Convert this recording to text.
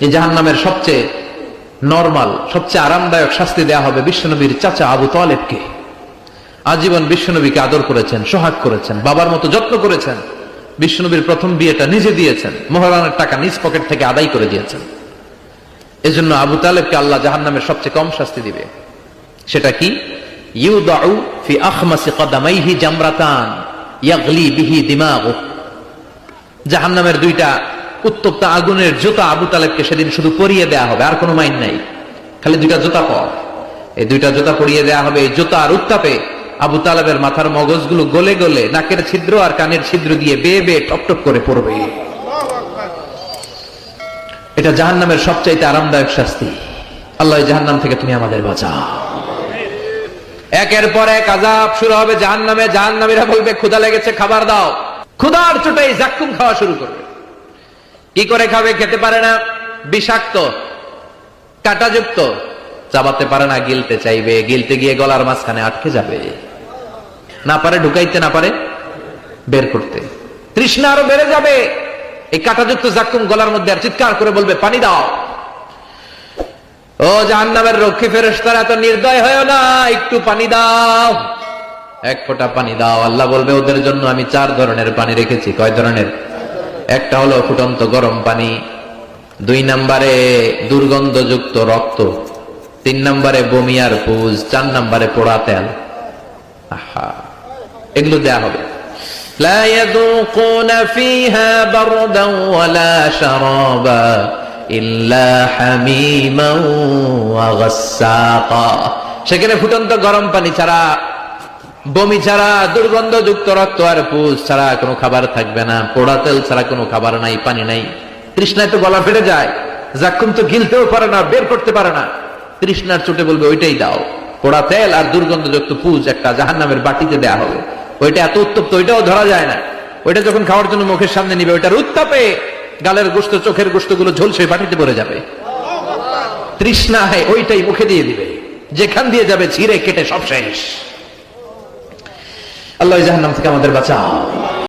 এই জাহান নামের সবচেয়ে নর্মাল, সবচেয়ে আরামদায়ক শাস্তি দেয়া হবে বিশ্বনবীর চাচা আবু তালেবকে। আজীবন বিশ্বনবীকে আদর করেছেন, সোহাগ করেছেন, বাবার মতো যত্ন করেছেন। বিশ্বনবীর প্রথম বিয়েটা নিজে দিয়েছেন, মোহরানের টাকা নিজ পকেট থেকে আদায় করে দিয়েছেন। এজন্য আবু তালেবকে আল্লাহ জাহান নামের সবচেয়ে কম শাস্তি দিবে। সেটা কি? ইউদাউ ফি জামরাতান, ইয়াগলি জাহান্নামের দুইটা উত্তপ্ত আগুনের জুতা আবু তালেবকে সেদিন শুধু পরিয়ে দেয়া হবে, আর কোনো মাইন নাই। খালি দুইটা জুতা পর। এই দুইটা জুতা পরিয়ে দেয়া হবে, এই জুতার উত্তাপে আবু তালেবের মাথার মগজগুলো গলে গলে নাকের ছিদ্র আর কানের ছিদ্র দিয়ে বেয়ে বেয়ে টপ টপ করে পড়বে। এটা জাহান্নামের সবচাইতে আরামদায়ক শাস্তি। আল্লাহ জাহান্নাম থেকে তুমি আমাদের বাঁচাও। একের পর এক আজাব শুরু হবে জাহান নামে জাহান নামীরা বলবে ক্ষুদা লেগেছে, খাবার দাও। ক্ষুদার চোটাই জাক্কুম খাওয়া শুরু করবে। কি করে খাবে খেতে পারে না? বিষাক্ত, কাটাযুক্ত। চাবাতে পারে না, গিলতে চাইবে। গিলতে গিয়ে গলার মাঝখানে আটকে যাবে। না পারে, ঢুকাইতে না পারে, বের করতে। তৃষ্ণা আরও বেড়ে যাবে। এই কাটাযুক্ত জাক্কুম গলার মধ্যে আর চিৎকার করে বলবে, পানি দাও। ও জাহান্নামের রক্ষী ফেরেশতারা, এত নির্দয় হয় না, একটু পানি দাও। এক ফোঁটা পানি দাও। আল্লাহ বলবে, ওদের জন্য আমি চার ধরনের পানি রেখেছি। কয় ধরনের? একটা হলো ফুটন্ত গরম পানি দুই নম্বরে দুর্গন্ধযুক্ত রক্ত তিন নম্বরে বমিয়ার পুজ চার নম্বরে পোড়া তেল আহা এগুলো দেয়া হবে لا يذوقون فيها بردا ولا شرابا إلا حميما وغساقا সেখানে ফুটন্ত গরম পানি ছাড়া বমি ছাড়া দুর্গন্ধযুক্ত রক্ত আর পুষ ছাড়া কোনো খাবার থাকবে না। পোড়া তেল ছাড়া কোনো খাবার নাই, পানি নাই। তৃষ্ণায় তো গলা ফেটে যায়। জাক্ষুম তো গিলতেও পারে না, বের করতে পারে না। তৃষ্ণার চোটে বলবে, ওইটাই দাও। পোড়া তেল আর দুর্গন্ধযুক্ত পুজ একটা জাহান্নামের বাটিতে দেয়া হবে। ওইটা এত উত্তপ্ত, ওইটাও ধরা যায় না। ওইটা যখন খাওয়ার জন্য মুখের সামনে নিবে, ওইটার উত্তাপে গালের গোস্ত, চোখের গোস্তগুলো ঝলসে বাটিতে পড়ে যাবে। তৃষ্ণা তৃষ্ণায় ওইটাই মুখে দিয়ে দিবে। যেখান দিয়ে যাবে, ছিঁড়ে কেটে সব শেষ। আল্লাহ জাহান্নাম থেকে আমাদের বাঁচাও।